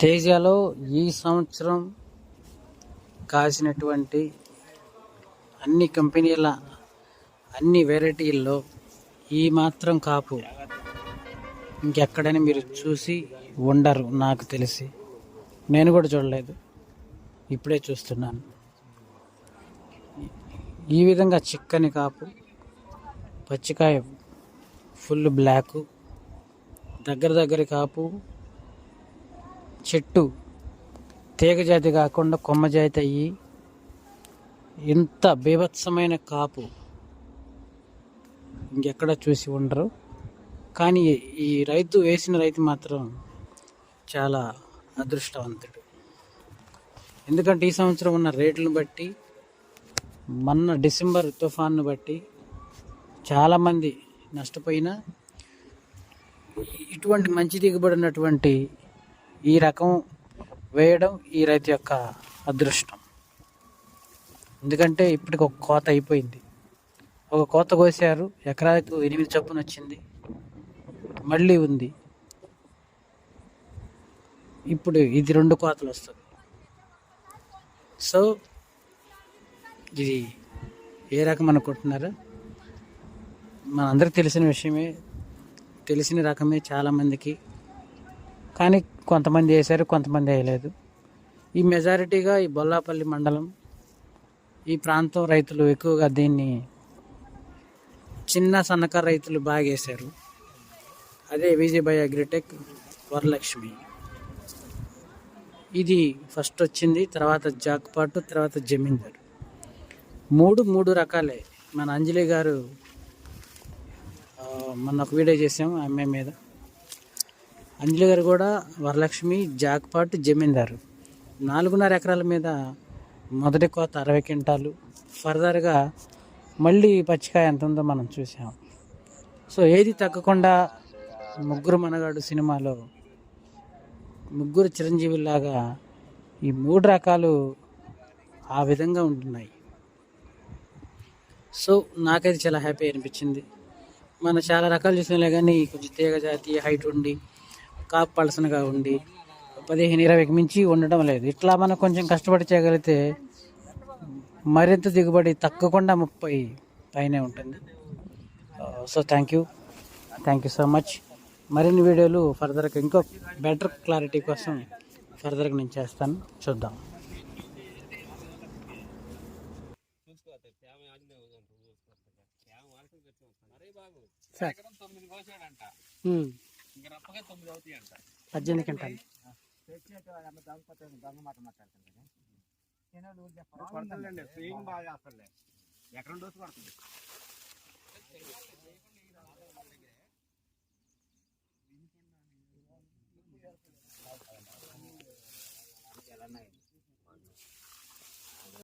తేజాలో ఈ సంవత్సరం కాసినటువంటి అన్ని కంపెనీల అన్ని వెరైటీల్లో ఈ మాత్రం కాపు. ఇంకెక్కడని మీరు చూసి ఉండరు నాకు తెలిసి. నేను కూడా చూడలేదు. ఇప్పుడే చూస్తున్నాను. ఈ విధంగా చిక్కని కాపు పచ్చికాయ ఫుల్ బ్లాకు దగ్గర దగ్గర కాపు చెట్టు తీగ జాతి కాకుండా కొమ్మ జాతి అయ్యి ఇంత బీభత్సమైన కాపు ఇంకెక్కడ చూసి ఉండరు. కానీ ఈ రైతు వేసిన రైతు మాత్రం చాలా అదృష్టవంతుడు. ఎందుకంటే ఈ సంవత్సరం ఉన్న రేట్లను బట్టి మొన్న డిసెంబర్ తుఫాన్ను బట్టి చాలామంది నష్టపోయినా ఇటువంటి మంచి దిగుబడి ఉన్నటువంటి ఈ రకం వేయడం ఈ రైతు యొక్క అదృష్టం. ఎందుకంటే ఇప్పటికి ఒక కోత అయిపోయింది. ఒక కోత కోసారు ఎకరాకు ఎనిమిది చొప్పున వచ్చింది. మళ్ళీ ఉంది. ఇప్పుడు ఇది రెండు కోతలు వస్తుంది సో ఇది ఏ రకం అనుకుంటున్నారా? మనందరికి తెలిసిన విషయమే. తెలిసిన రకమే చాలామందికి. కానీ కొంతమంది వేశారు కొంతమంది వేయలేదు. ఈ మెజారిటీగా ఈ బొల్లాపల్లి మండలం ఈ ప్రాంతం రైతులు ఎక్కువగా దీన్ని చిన్న సన్నకారు రైతులు బాగా వేశారు. అదే విజయభాయ్ అగ్రిటెక్ వరలక్ష్మి. ఇది ఫస్ట్ వచ్చింది తర్వాత జాక్పాటు తర్వాత జమీందారు. మూడు మూడు రకాలే. మన అంజలి గారు మొన్న ఒక వీడియో చేసాం ఆమె మీద. అంజలి గారు కూడా వరలక్ష్మి జాక్పాట్ జమీందారు. నాలుగున్నర ఎకరాల మీద మొదటి కోత అరవై క్వింటాలు. ఫర్దర్గా మళ్ళీ పచ్చికాయ ఎంత ఉందో మనం చూసాం సో ఏది తగ్గకుండా ముగ్గురు మనగాడు సినిమాలో ముగ్గురు చిరంజీవిలాగా ఈ మూడు రకాలు ఆ విధంగా ఉంటున్నాయి. సో నాకైతే చాలా హ్యాపీ అనిపించింది. మనం చాలా రకాలు చూసినలే కానీ కొంచెం తీగ జాతి హైట్ ఉండి కాపు పలసనగా ఉండి పదిహేను ఇరవైకి మించి ఉండడం లేదు. ఇట్లా మనం కొంచెం కష్టపడి చేయగలిగితే మరింత దిగుబడి తగ్గకుండా ముప్పై పైనే ఉంటుంది. So thank you thank you so much మరిన్ని వీడియోలు ఫర్దర్గా ఇంకో బెటర్ క్లారిటీ కోసం ఫర్దర్గా నేను చేస్తాను. చూద్దాం. సార్. పద్దెనిమిది క్వింటాలు. ఎక్కడ డోసు పడుతుంది